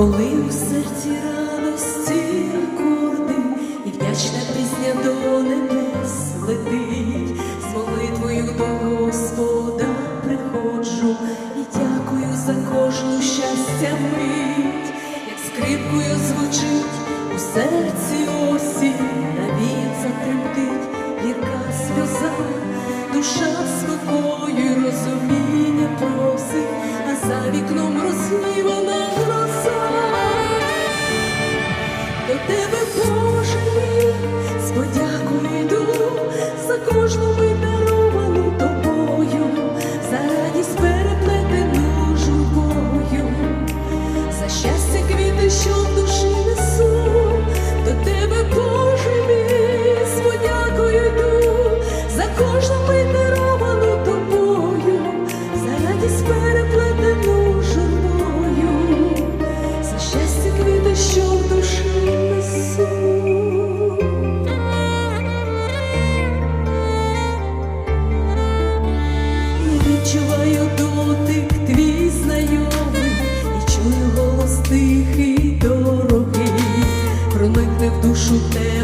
Коли у серці радості акорди, і вдячна пісня до небес летить, з молитвою до Господа приходжу і дякую за кожну щастя мить, як скрипкою звучить у серці осінь, навіть затремтить гірка сльоза, душа за тихий, дорогий, проникне в душу те,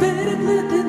Spirit,